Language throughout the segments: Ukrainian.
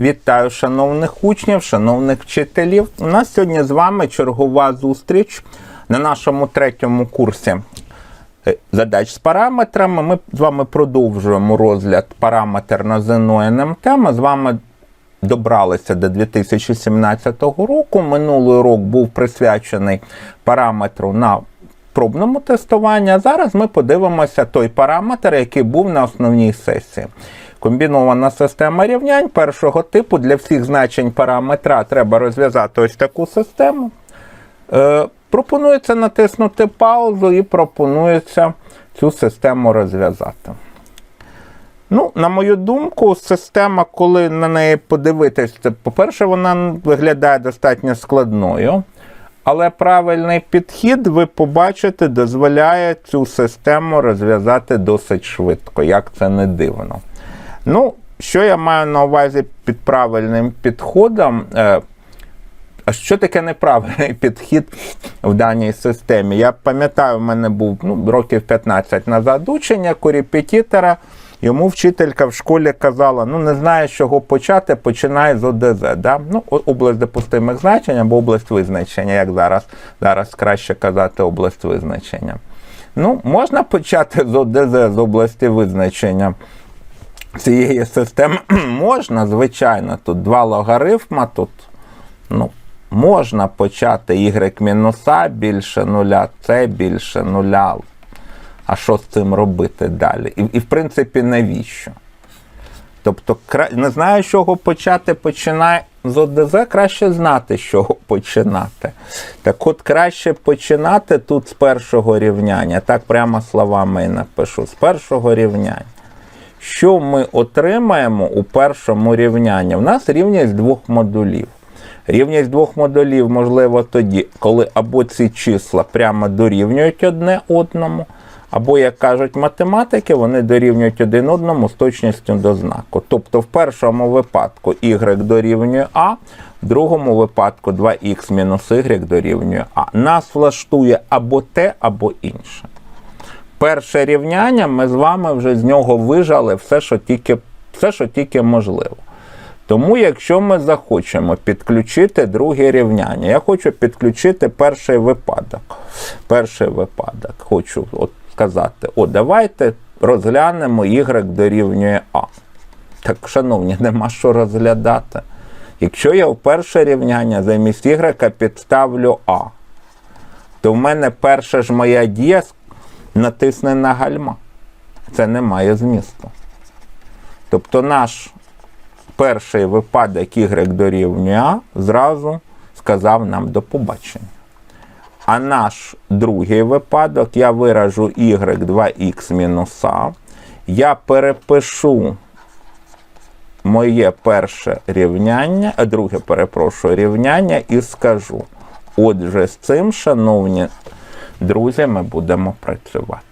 Вітаю шановних учнів, шановних вчителів. У нас сьогодні з вами чергова зустріч на нашому третьому курсі е, задач з параметрами. Ми з вами продовжуємо розгляд параметр на ЗНО НМТ. Ми з вами добралися до 2017 року. Минулий рок був присвячений параметру на пробному тестуванні. А зараз ми подивимося той параметр, який був на основній сесії. Комбінована система рівнянь першого типу для всіх значень параметра треба розв'язати ось таку систему. Е, пропонується натиснути паузу і пропонується цю систему розв'язати. Ну, на мою думку, система, коли на неї подивитись, це, по-перше, вона виглядає достатньо складною. Але правильний підхід, ви побачите, дозволяє цю систему розв'язати досить швидко, як це не дивно. Ну, що я маю на увазі під правильним підходом? Е, А що таке неправильний підхід в даній системі? Я пам'ятаю, в мене був ну, років 15 назад учення коріпетітора. Йому вчителька в школі казала: ну не знає, з чого почати, починай з ОДЗ. Да? Ну, область допустимих значень або область визначення, як зараз. Зараз краще казати область визначення. Ну, можна почати з ОДЗ, з області визначення цієї системи. можна, звичайно, тут два логарифма, тут ну, можна почати y мінус а більше нуля, c більше нуля. А що з цим робити далі? І, і в принципі, навіщо? Тобто, не знаю, з чого почати, починай з ОДЗ, краще знати, з чого починати. Так от краще починати тут з першого рівняння. Так прямо словами і напишу. З першого рівняння. Що ми отримаємо у першому рівнянні? У нас рівність двох модулів. Рівність двох модулів можливо тоді, коли або ці числа прямо дорівнюють одне одному, або, як кажуть математики, вони дорівнюють один одному з точністю до знаку. Тобто в першому випадку y дорівнює а, в другому випадку 2х мінус y дорівнює а. Нас влаштує або те, або інше. Перше рівняння ми з вами вже з нього вижали все, що тільки, все, що тільки можливо. Тому, якщо ми захочемо підключити друге рівняння, я хочу підключити перший випадок. Перший випадок. Хочу от сказати: о, давайте розглянемо y дорівнює А. Так, шановні, нема що розглядати. Якщо я в перше рівняння замість y підставлю А, то в мене перша ж моя дія натисне на гальма. Це не має змісту. Тобто наш перший випадок y дорівнює А зразу сказав нам до побачення. А наш другий випадок я виражу y 2х мінус А. Я перепишу моє перше рівняння, а друге, перепрошую, рівняння і скажу. Отже, з цим, шановні друзі, ми будемо працювати.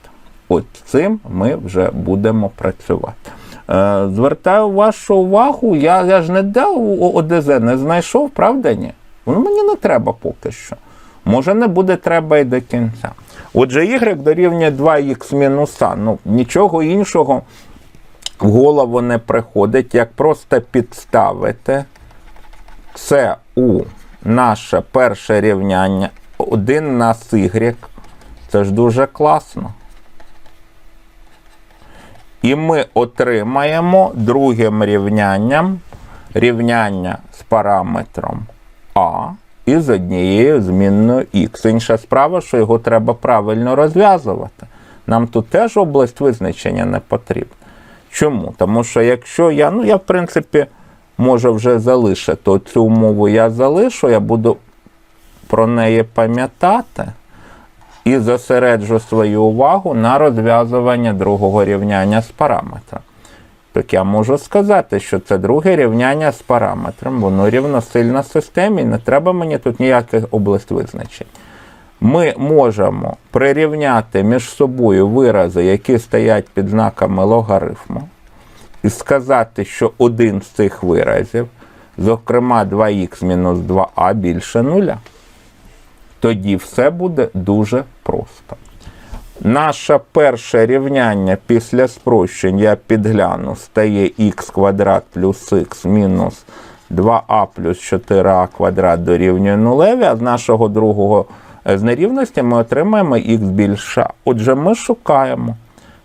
От цим ми вже будемо працювати. Е, звертаю вашу увагу, я, я ж не у ОДЗ, не знайшов, правда ні? Воно мені не треба поки що. Може, не буде треба і до кінця. Отже, y дорівнює 2х мінус а. Ну, нічого іншого в голову не приходить, як просто підставити це у наше перше рівняння 1 на y. Це ж дуже класно. І ми отримаємо другим рівнянням рівняння з параметром А і з однією змінною х. Інша справа, що його треба правильно розв'язувати. Нам тут теж область визначення не потрібна. Чому? Тому що якщо я, ну я в принципі можу вже залишити то цю умову я залишу, я буду про неї пам'ятати і зосереджу свою увагу на розв'язування другого рівняння з параметром. Так я можу сказати, що це друге рівняння з параметром, воно рівносильно системі, не треба мені тут ніяких область визначень. Ми можемо прирівняти між собою вирази, які стоять під знаками логарифму, і сказати, що один з цих виразів, зокрема 2х-2а більше нуля. Тоді все буде дуже просто. Наше перше рівняння після спрощень я підгляну стає х квадрат плюс х мінус 2а плюс 4а квадрат дорівнює нулеві, а з нашого другого е, з нерівності ми отримаємо х більше. Отже, ми шукаємо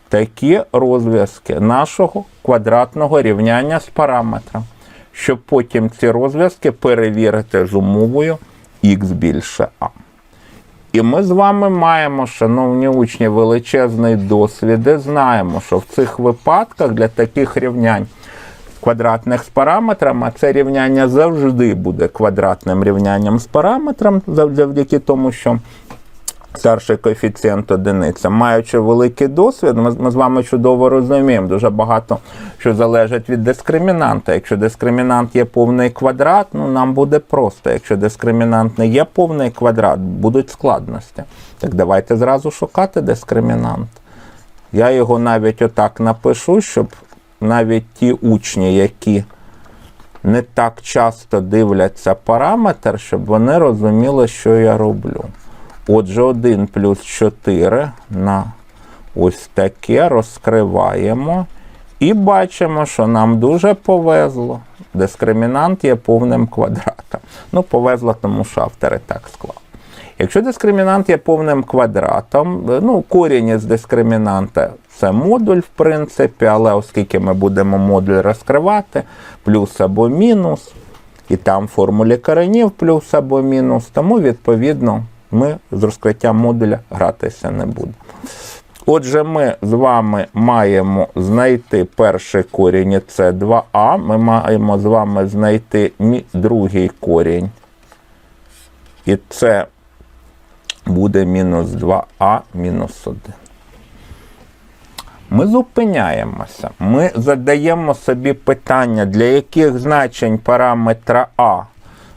такі розв'язки нашого квадратного рівняння з параметром, щоб потім ці розв'язки перевірити з умовою х більше а. І ми з вами маємо, шановні учні, величезний досвід і знаємо, що в цих випадках для таких рівнянь квадратних з параметрами, це рівняння завжди буде квадратним рівнянням з параметром, завдяки тому, що старший коефіцієнт одиниця. Маючи великий досвід, ми, ми з вами чудово розуміємо, дуже багато що залежить від дискримінанта. Якщо дискримінант є повний квадрат, ну нам буде просто. Якщо дискримінант не є повний квадрат, будуть складності. Так давайте зразу шукати дискримінант. Я його навіть отак напишу, щоб навіть ті учні, які не так часто дивляться параметр, щоб вони розуміли, що я роблю. Отже, 1 плюс 4 на ось таке розкриваємо. І бачимо, що нам дуже повезло. Дискримінант є повним квадратом. Ну, повезло, тому що автори так склали. Якщо дискримінант є повним квадратом, е, ну, корінь із дискримінанта це модуль, в принципі, але оскільки ми будемо модуль розкривати, плюс або мінус, і там в формулі коренів плюс або мінус, тому, відповідно, ми з розкриттям модуля гратися не будемо. Отже, ми з вами маємо знайти перший корінь, це 2а. Ми маємо з вами знайти другий корінь. І це буде мінус 2а мінус 1. Ми зупиняємося. Ми задаємо собі питання, для яких значень параметра А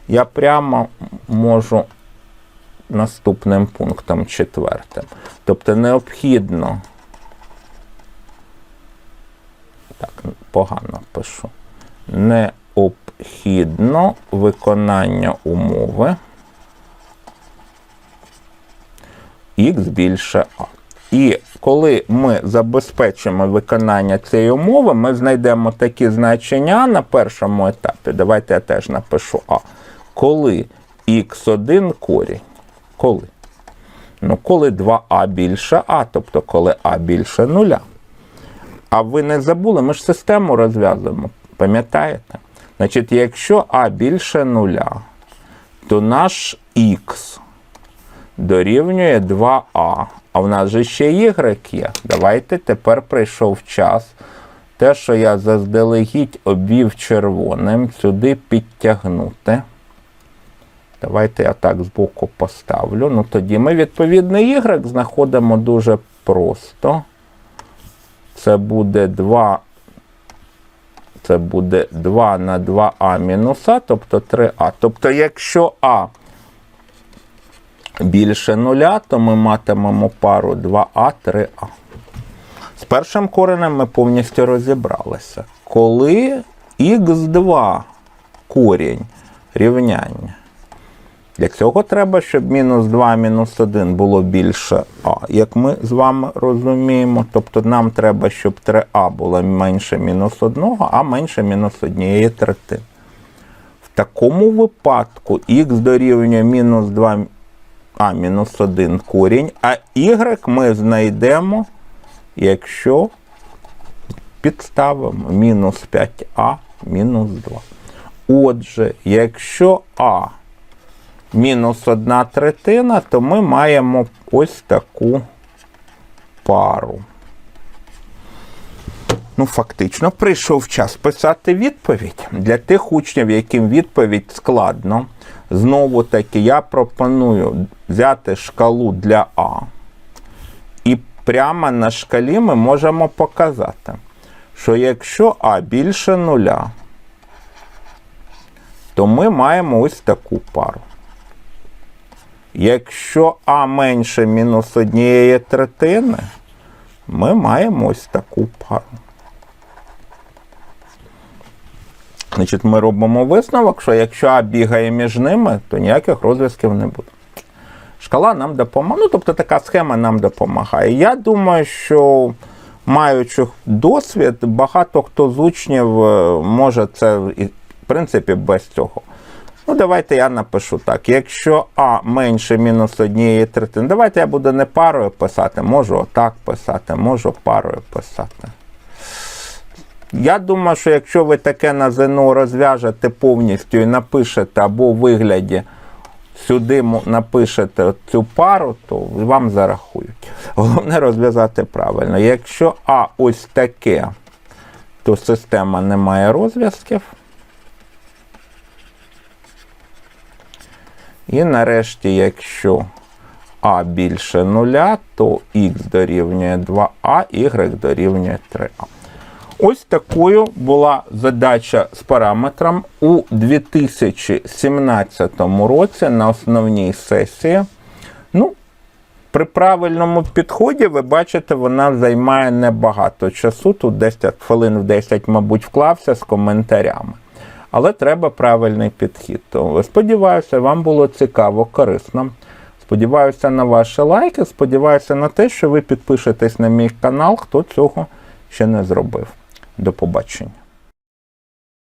я прямо можу наступним пунктом четвертим. Тобто необхідно. Так, погано пишу. Необхідно виконання умови х більше А. І коли ми забезпечимо виконання цієї умови, ми знайдемо такі значення на першому етапі. Давайте я теж напишу А. Коли х1 корінь. Коли? Ну, коли 2а більше А, тобто коли А більше нуля. А ви не забули, ми ж систему розв'язуємо, пам'ятаєте? Значить, якщо А більше нуля, то наш х дорівнює 2а. А в нас же ще y є. Давайте тепер прийшов час. Те, що я заздалегідь обвів червоним, сюди підтягнути. Давайте я так збоку поставлю. Ну тоді ми відповідний y знаходимо дуже просто. Це буде 2. Це буде 2 на 2а мінус а, тобто 3а. Тобто, якщо а більше нуля, то ми матимемо пару 2а, 3а. З першим коренем ми повністю розібралися. Коли х2 корінь рівняння. Для цього треба, щоб мінус 2, мінус 1 було більше А, як ми з вами розуміємо. Тобто нам треба, щоб 3А було менше мінус 1, а менше мінус 1 третини. В такому випадку х дорівнює мінус 2 а мінус 1 корінь, а y ми знайдемо, якщо підставимо мінус 5а мінус 2. Отже, якщо а мінус 1 третина, то ми маємо ось таку пару. Ну, фактично, прийшов час писати відповідь. Для тих учнів, яким відповідь складно, знову таки я пропоную взяти шкалу для А. І прямо на шкалі ми можемо показати, що якщо А більше нуля, то ми маємо ось таку пару. Якщо А менше мінус однієї третини, ми маємо ось таку пару. Значить, ми робимо висновок, що якщо А бігає між ними, то ніяких розв'язків не буде. шкала нам допомагає. Ну, тобто така схема нам допомагає. Я думаю, що маючи досвід, багато хто з учнів е, може це в принципі без цього. Ну, давайте я напишу так. Якщо А менше мінус однієї третини, давайте я буду не парою писати, можу отак писати, можу парою писати. Я думаю, що якщо ви таке на ЗНО розв'яжете повністю і напишете або у вигляді сюди напишете цю пару, то вам зарахують. Головне розв'язати правильно. Якщо А ось таке, то система не має розв'язків. І нарешті, якщо А більше нуля, то х дорівнює 2а, y дорівнює 3а. Ось такою була задача з параметром у 2017 році на основній сесії. Ну, при правильному підході, ви бачите, вона займає небагато часу. Тут 10 хвилин в 10, мабуть, вклався з коментарями. Але треба правильний підхід. Тому сподіваюся, вам було цікаво, корисно. Сподіваюся на ваші лайки. Сподіваюся на те, що ви підпишетесь на мій канал, хто цього ще не зробив. До побачення.